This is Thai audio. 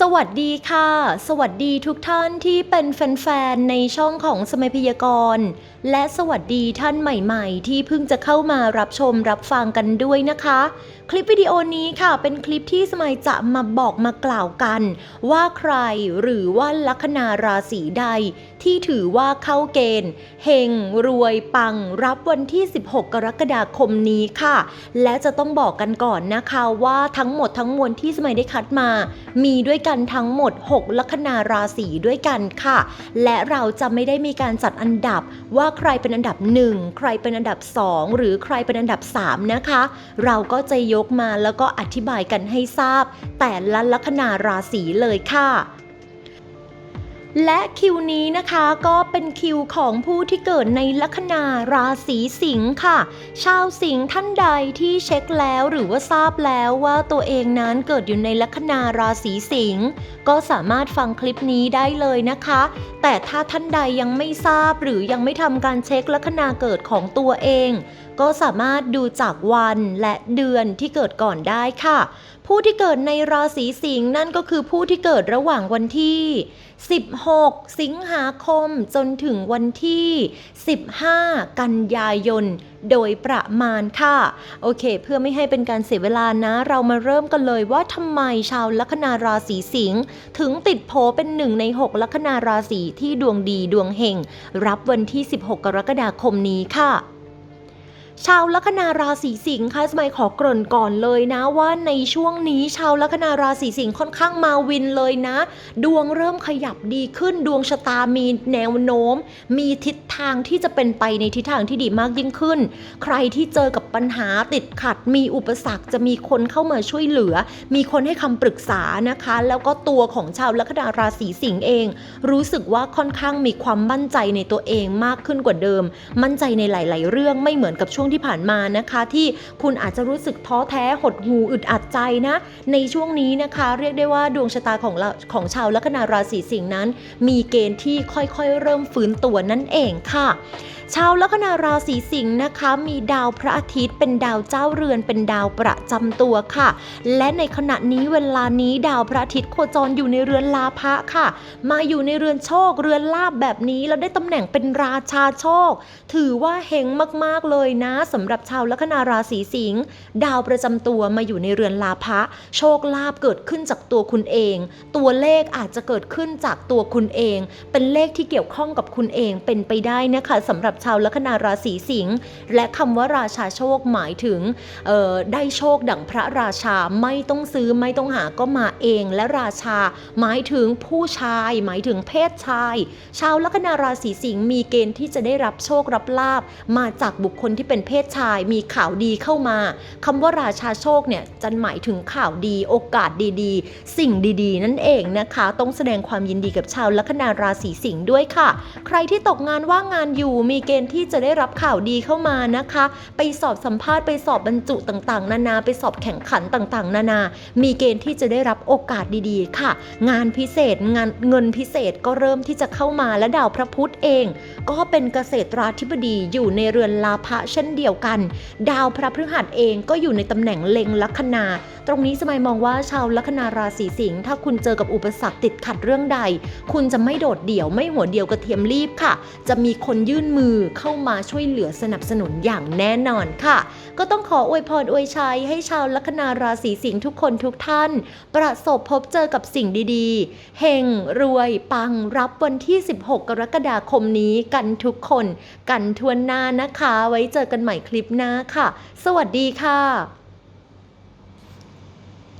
สวัสดีค่ะ สวัสดีทุกท่านที่เป็นแฟนๆ ในช่องของสมัยพยากรณ์ และสวัสดีท่านใหม่ๆ ที่เพิ่งจะเข้ามารับชมรับฟังกันด้วยนะคะ คลิปวิดีโอนี้ค่ะ เป็นคลิปที่สมัยจะมาบอกมากล่าวกัน ว่าใครหรือว่าลัคนาราศีใด ที่ถือว่าเข้าเกณฑ์เฮงรวยปังรับวันที่ 16 กรกฎาคมนี้ค่ะ และจะต้องบอกกันก่อนนะคะว่าทั้งหมดทั้งมวลที่สมัยได้คัดมา มีด้วยกันทั้งหมด 6 ลัคนาราศีด้วยกันค่ะ และเราจะไม่ได้มีการจัดอันดับว่าใครเป็นอันดับ 1 ใครเป็นอันดับ 2 หรือใครเป็นอันดับ 3 นะคะ เราก็จะยกมาแล้วก็อธิบายกันให้ทราบ แต่ละลัคนาราศีเลยค่ะ และคิวนี้นะคะก็เป็นคิวของผู้ที่เกิดในลัคนาราศีสิงค์ค่ะ ชาวสิงห์ท่านใดที่เช็คแล้วหรือว่าทราบแล้วว่าตัวเองนั้นเกิดอยู่ในลัคนาราศีสิงห์ก็สามารถฟังคลิปนี้ได้เลยนะคะ แต่ถ้าท่านใดยังไม่ทราบหรือยังไม่ทำการเช็คลัคนาเกิดของตัวเองก็สามารถดูจากวันและเดือนที่เกิดก่อนได้ค่ะ ผู้ที่เกิดในราศีสิงห์นั่นก็คือผู้ที่เกิดระหว่างวันที่ 16 สิงหาคมจนถึงวันที่ 15 กันยายน โดยประมาณค่ะ โอเค เพื่อไม่ให้เป็นการเสียเวลานะ เรามาเริ่มกันเลยว่าทำไมชาวลัคนาราศีสิงห์ถึงติดโผเป็นหนึ่งใน 6 ลัคนาราศีที่ดวงดีดวงเฮงรับวันที่ 16 กรกฎาคมนี้ค่ะ ชาวลัคนาราศีสิงห์ค่ะสมัยขอเกริ่นก่อนเลยนะว่าในช่วงนี้ชาวลัคนาราศีสิงห์ค่อนข้างมาวินเลยนะ ดวงเริ่มขยับดีขึ้นดวงชะตามีแนวโน้ม มีทิศทางที่จะเป็นไปในทิศทางที่ดีมากยิ่งขึ้น ใครที่เจอกับปัญหาติดขัด มีอุปสรรคจะมีคนเข้ามาช่วยเหลือ มีคนให้คำปรึกษานะคะ แล้วก็ตัวของชาวลัคนาราศีสิงห์เอง รู้สึกว่าค่อนข้างมีความมั่นใจในตัวเองมากขึ้นกว่าเดิม มั่นใจในหลาย ๆ เรื่องไม่เหมือนกับช่วงที่ผ่านมานะคะ ที่คุณอาจจะรู้สึกท้อแท้หดหูอึดอัดใจนะ ในช่วงนี้นะคะ เรียกได้ว่าดวงชะตาของเราของชาวลัคนาราศีสิงห์นั้น มีเกณฑ์ที่ค่อยๆ เริ่มฟื้นตัวนั่นเองค่ะชาวลัคนาราศีสิงห์นะคะ มีดาวพระอาทิตย์ เป็นดาวเจ้าเรือนเป็นดาวประจำตัวค่ะ และในขณะนี้เวลานี้ดาวพระอาทิตย์โคจรอยู่ในเรือนลาภะค่ะ มาอยู่ในเรือนโชคเรือนลาบแบบนี้แล้วได้ตำแหน่งเป็นราชาโชค ถือว่าเฮงมากๆเลยนะสำหรับชาวลัคนาราศีสิงห์ดาวประจำตัวมาอยู่ในเรือนลาภะโชคลาภเกิดขึ้นจากตัวคุณเอง ตัวเลขอาจจะเกิดขึ้นจากตัวคุณเอง เป็นเลขที่เกี่ยวข้องกับคุณเองเป็นไปได้นะคะสำหรับชาวลัคนาราศีสิงห์และคำว่าราชาโชคหมายถึงออได้โชคดั่งพระราชาไม่ต้องซื้อไม่ต้องหาก็มาเองและราชา หมายถึงผู้ชาย หมายถึงเพศชาย ชาวลัคนาราศีสิงห์มีเกณฑ์ที่จะได้รับโชครับลาบมาจากบุคคลที่เป็นเพศชายมีข่าวดีเข้ามาคำว่าราชาโชคเนี่ยจะหมายถึงข่าวดีโอกาสดีๆ สิ่งดีๆ นั่นเองนะคะ ต้องแสดงความยินดีกับชาวลัคนาราศีสิงห์ด้วยค่ะ ใครที่ตกงานว่างงานอยู่มีเกณฑ์ที่จะได้รับข่าวดีเข้ามานะคะ ไปสอบสัมภาษณ์ไปสอบบรรจุต่างๆ นานาไปสอบแข่งขันต่างๆ นานา มีเกณฑ์ที่จะได้รับโอกาสดีๆ ค่ะ งานพิเศษงานเงินพิเศษก็เริ่มที่จะเข้ามาและดาวพระพุธเอง ก็เป็นเกษตราธิบดีอยู่ในเรือนลาภะเช่นเดียวกัน ดาวพระพฤหัสเองก็อยู่ในตำแหน่งเล็งลัคนา ตรงนี้สมัยมองว่าชาวลัคนาราศีสิงห์ถ้าคุณเจอกับอุปสรรคติดขัดเรื่องใด คุณจะไม่โดดเดี่ยวไม่หัวเดียวกระเทียมรีบค่ะ จะมีคนยื่นมือเข้ามาช่วยเหลือสนับสนุนอย่างแน่นอนค่ะ ก็ต้องขออวยพรอวยชัยให้ชาวลัคนาราศีสิงห์ทุกคนทุกท่าน ประสบพบเจอกับสิ่งดีๆเฮงรวยปังรับวันที่ 16 กรกฎาคมนี้กันทุกคน กันทวนหน้านะคะ ไว้เจอกันใหม่คลิปหน้าค่ะ สวัสดีค่ะ